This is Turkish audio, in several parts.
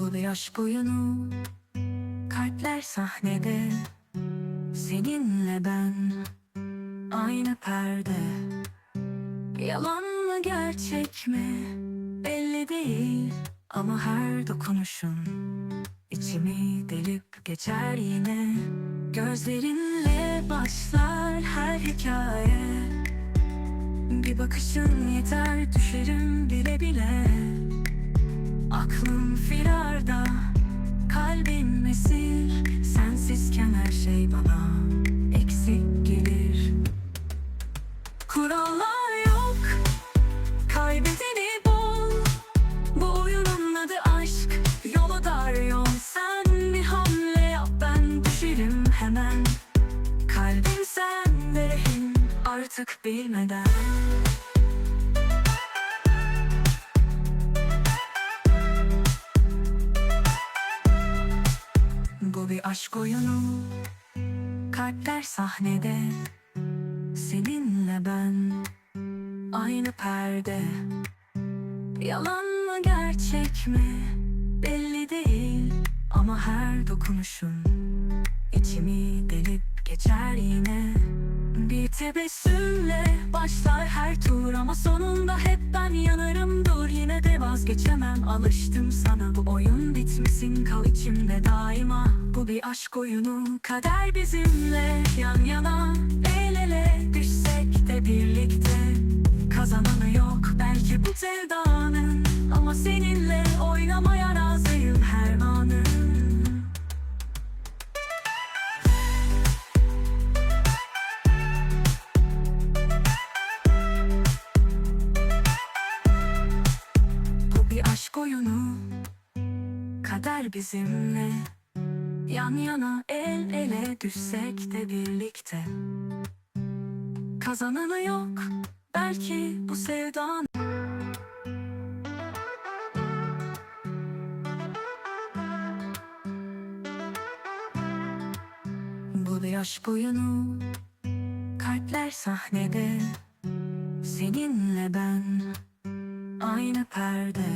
Bu bir aşk oyunu Kalpler sahnede. Seninle ben Aynı perde. Yalan mı gerçek mi? Belli değil Ama her dokunuşun içimi delip geçer yine. Gözlerinle başlar her hikaye. Bir bakışın yeter düşerim bile bile Aklım firarda, kalbim esir. Sensizken her şey bana eksik gelir. Kurallar yok, kaybedeni bol Bu oyunun adı aşk, yolu dar yol. Sen bir hamle yap ben düşerim hemen. Kalbim sende artık bilmeden Bu bir aşk oyunu. Kalpler sahnede. Seninle ben. Aynı perde. Yalan mı gerçek mi? Belli değil. Ama her dokunuşun içimi delip geçer yine Bir tebessümle başlar her tur Ama sonunda hep ben yanarım. Dur Yine de vazgeçemem alıştım sana. Bu oyun bitmesin kal içimde daima. Bu bir aşk oyunu kader bizimle. Yan yana ele düşsek de birlikte. Kazananı yok Belki bu sevdan Bu bir aşk oyunu Kalpler sahnede. Seninle ben Aynı perde.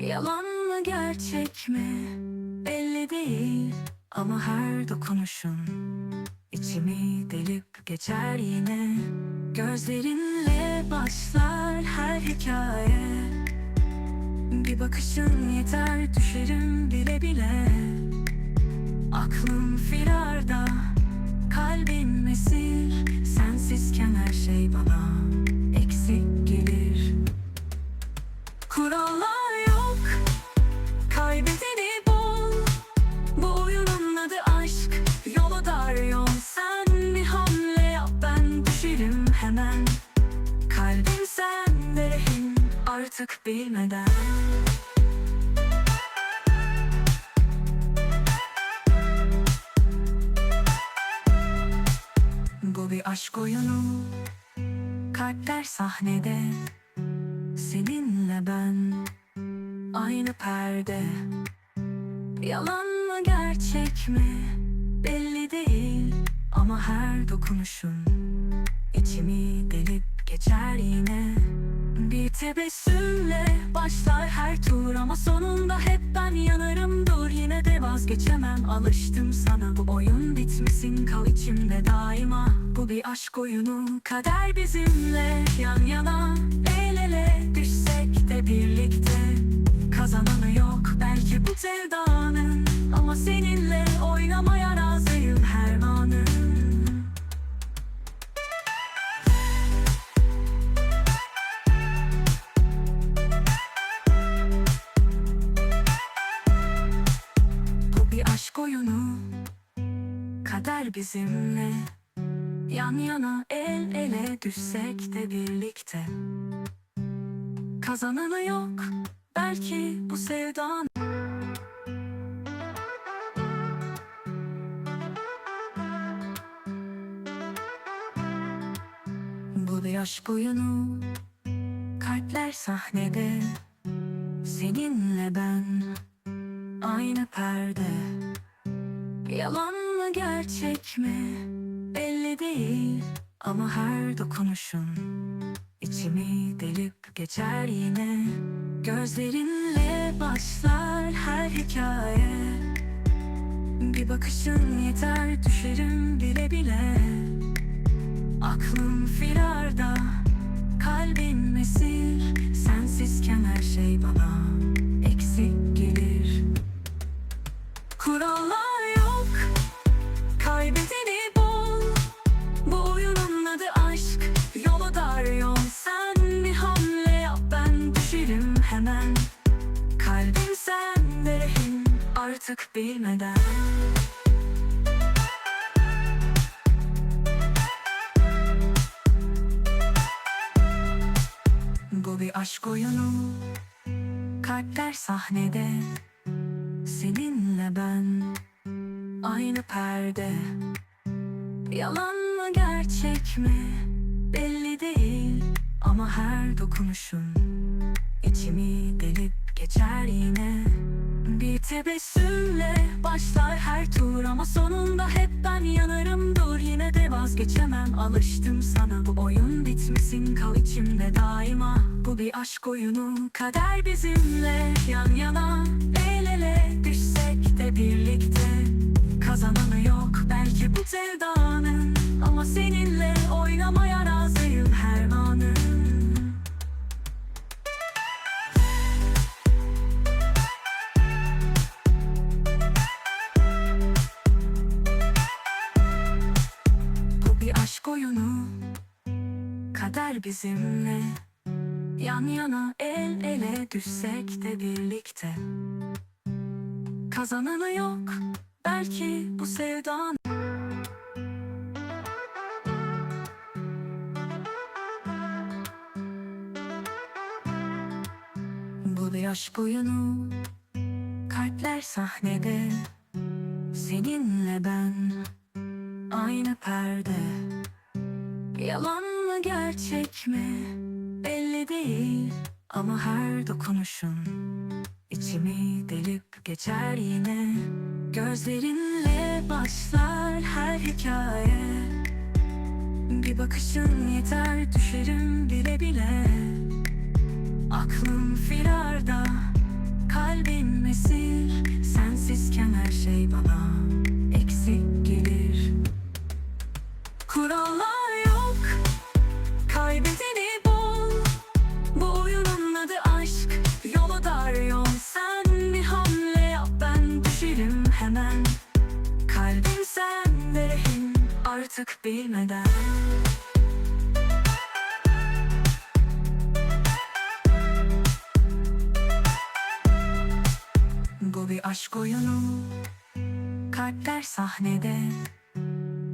Yalan mı gerçek mi? Belli değil Ama her dokunuşun içimi delip geçer yine. Gözlerinle başlar her hikaye. Bir bakışın yeter düşerim bile bile. Aklım firarda Kalbim esir. Sensizken her şey bana Artık bilmeden. Bu bir aşk oyunu. Kalpler sahnede. Seninle ben. Aynı perde. Yalan mı gerçek mi? Belli değil. Ama her dokunuşun içimi delip geçer yine Bir tebessümle başlar her tur Ama sonunda hep ben yanarım. Dur Yine de vazgeçemem alıştım sana. Bu oyun bitmesin kal içimde daima. Bu bir aşk oyunu kader bizimle. Yan yana bizimle. Yan yana el ele düşsek de birlikte. Kazananı yok belki bu sevdan Bu bir aşk oyunu Kalpler sahnede. Seninle ben Aynı perde Yalan mı gerçek mi? Belli değil. Ama her dokunuşun içimi delip geçer yine. Gözlerinle başlar her hikaye. Bir bakışın yeter düşerim bile bile. Aklım firarda Kalbim esir. Sensizken her şey bana Bilmeden Bu bir aşk oyunu. Kalpler sahnede. Seninle ben. Aynı perde. Yalan mı gerçek mi? Belli değil. Ama her dokunuşun içimi delip geçer yine Bir tebessümle başlar her tur Ama sonunda hep ben yanarım. Dur Yine de vazgeçemem alıştım sana. Bu oyun bitmesin kal içimde daima. Bu bir aşk oyunu kader bizimle. Yan yana bizimle. Yan yana el ele düşsek de birlikte. Kazananı yok Belki bu sevdan Bu bir aşk oyunu Kalpler sahnede. Seninle ben Aynı perde. Yalan gerçek mi? Belli değil Ama her dokunuşun içimi delip geçer yine. Gözlerinle başlar her hikaye. Bir bakışın yeter düşerim bile bile. Aklım firarda Kalbim esir bir aşk oyunu. Kalpler sahnede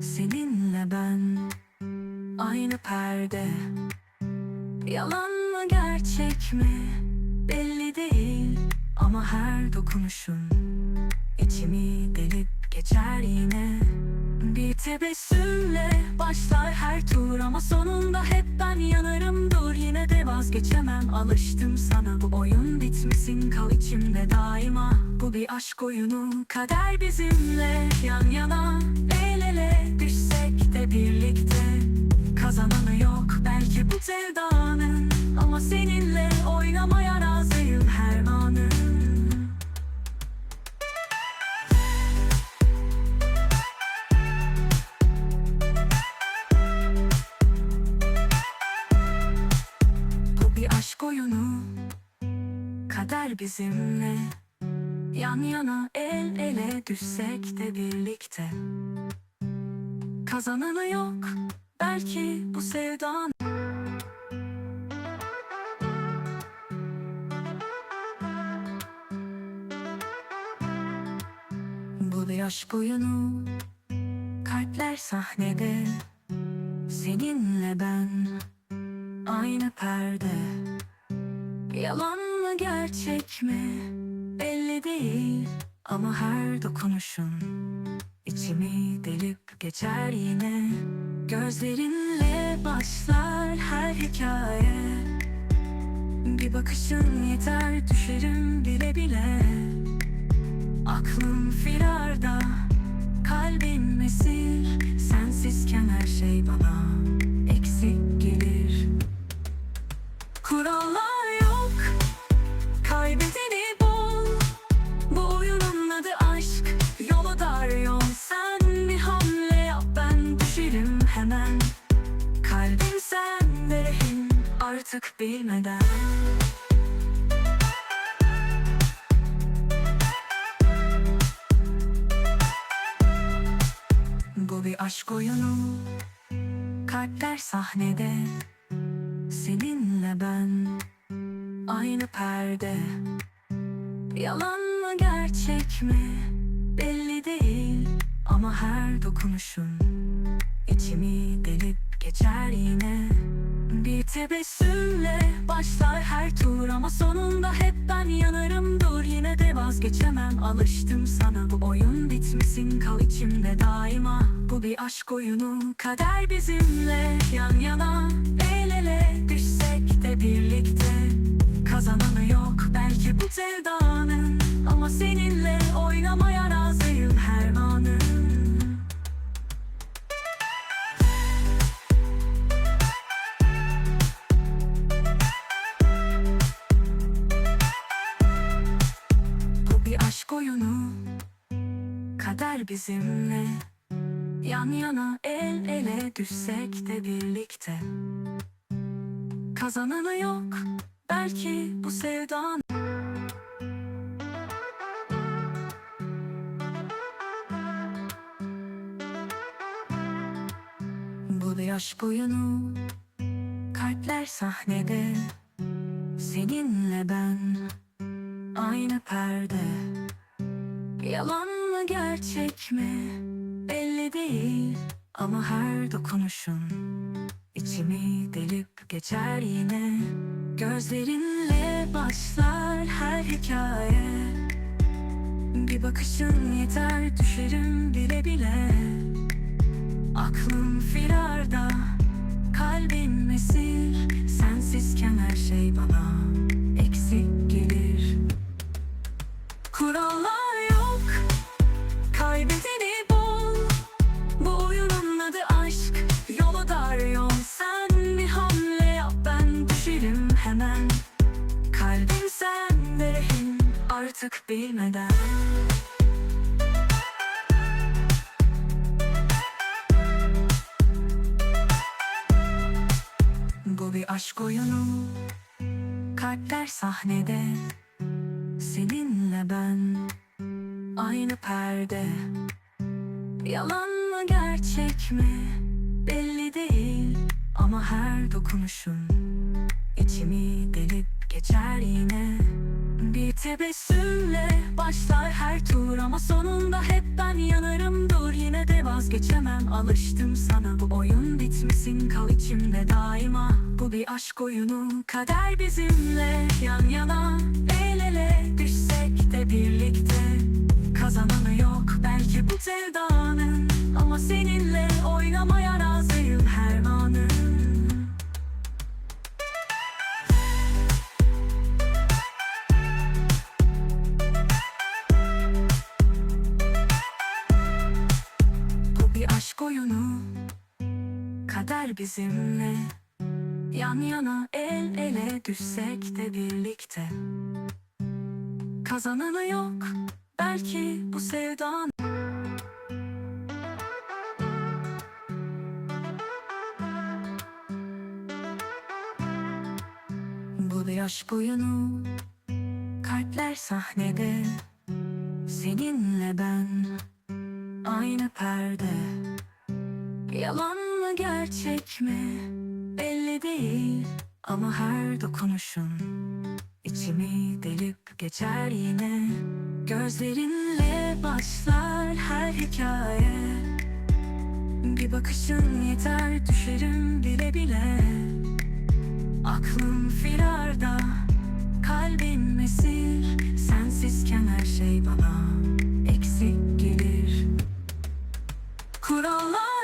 Seninle ben Aynı perde. Yalan mı gerçek mi? Belli değil Ama her dokunuşun içimi delip geçer yine. Bir tebessümle başlar her tur Ama sonunda hep ben yanarım dur Yine de vazgeçemem. Alıştım sana Bu oyun bitmesin kal içimde daima. Bu bir aşk oyunu kader bizimle Yan yana bizimle Yan yana el ele düşsek de birlikte. Kazananı yok Belki bu sevdan Bu bir aşk oyunu Kalpler sahnede. Seninle ben Aynı perde. Yalan gerçek mi? Belli değil Ama her dokunuşun içimi delip geçer yine. Gözlerinle başlar her hikaye. Bir bakışın yeter düşerim bile bile. Aklım firarda Kalbim esir. Sensizken her şey bana Eksik gelir. Kurallar Artık bilmeden. Bu bir aşk oyunu. Kalpler sahnede. Seninle ben. Aynı perde. Yalan mı gerçek mi? Belli değil. Ama her dokunuşun içimi delip geçer yine Bir tebessümle başlar her tur Ama sonunda hep ben yanarım. Dur Yine de vazgeçemem. Alıştım sana. Bu oyun bitmesin. Kal içimde daima. Bu bir aşk oyunu. Kader bizimle Yan yana bizimle. Yan yana el ele düşsek de birlikte. Kazananı yok Belki bu sevdan Bu bir aşk oyunu Kalpler sahnede. Seninle ben Aynı perde. Yalan mı gerçek mi? Belli değil Ama her dokunuşun içimi delip geçer yine. Gözlerinle başlar her hikaye. Bir bakışın yeter düşerim bile bile. Aklım Bu bir aşk oyunu. Kalpler sahnede. Seninle ben. Aynı perde. Yalan mı gerçek mi? Belli değil. Ama her dokunuşun içimi delip geçer yine Bir tebessümle başlar her tur Ama sonunda hep ben yanarım. Dur Yine de vazgeçemem alıştım sana. Bu oyun bitmesin kal içimde daima. Bu bir aşk oyunu kader bizimle Yan yana bizimle. Yan yana el ele düşsek de birlikte. Kazananı yok Belki bu sevdan Bu bir aşk oyunu Kalpler sahnede. Seninle ben Aynı perde. Yalan mı gerçek mi? Belli değil Ama her dokunuşun içimi delip geçer yine. Gözlerinle başlar her hikaye. Bir bakışın yeter düşerim bile bile. Aklım firarda Kalbim esir. Sensizken her şey bana Eksik gelir. Kurallar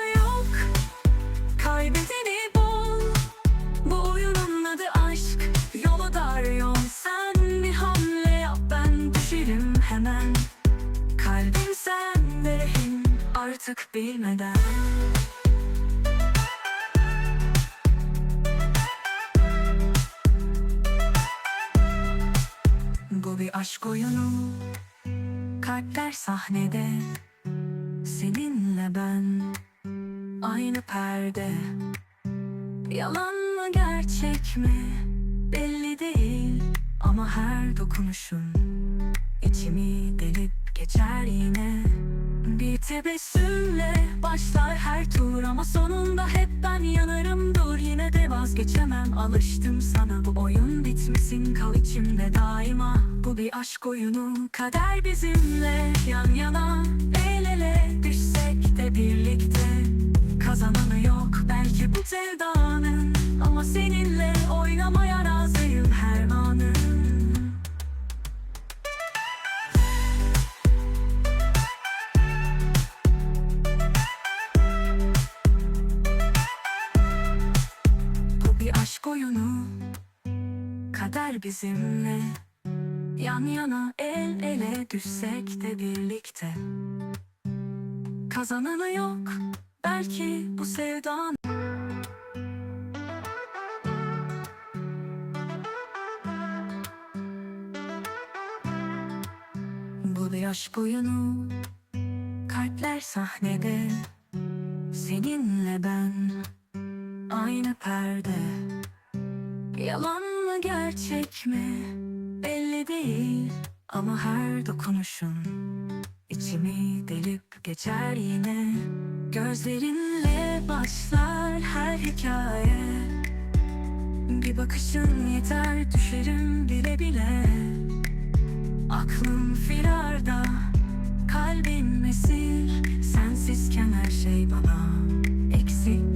Artık bilmeden. Bu bir aşk oyunu. Kalpler sahnede. Seninle ben. Aynı perde. Yalan mı gerçek mi? Belli değil. Ama her dokunuşun içimi delip geçer yine Bir tebessümle başlar her tur Ama sonunda hep ben yanarım. Dur Yine de vazgeçemem. Alıştım sana. Bu oyun bitmesin. Kal içimde daima. Bu bir aşk oyunu. Kader bizimle Yan yana bizimle. Yan yana el ele düşsek de birlikte. Kazananı yok belki bu sevdan Bu bir aşk oyunu Kalpler sahnede. Seninle ben Aynı perde. Yalan gerçek mi? Belli değil Ama her dokunuşun içimi delip geçer yine. Gözlerinle başlar her hikaye. Bir bakışın yeter düşerim bile bile. Aklım firarda kalbim esir. Sensizken her şey bana eksik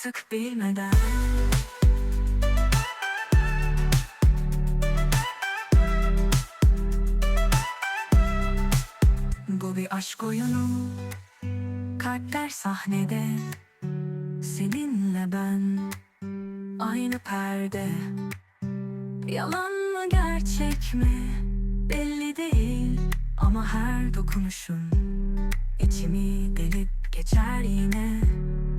Artık bilmeden. Bu bir aşk oyunu. Kalpler sahnede. Seninle ben. Aynı perde. Yalan mı gerçek mi? Belli değil. Ama her dokunuşun içimi delip geçer yine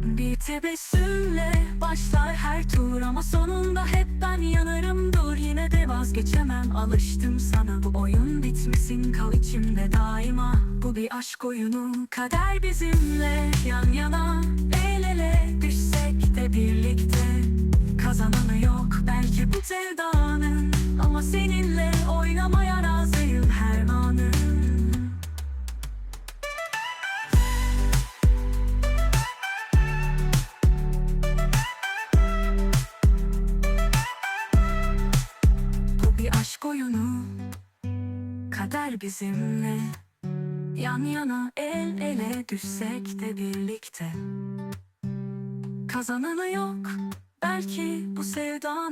Bir tebessümle başlar her tur Ama sonunda hep ben yanarım dur Yine de vazgeçemem alıştım sana. Bu oyun bitmesin kal içimde daima. Bu bir aşk oyunu kader bizimle Yan yana bizimle. Yan yana el ele düşsek de birlikte. Kazananı yok belki bu sevdan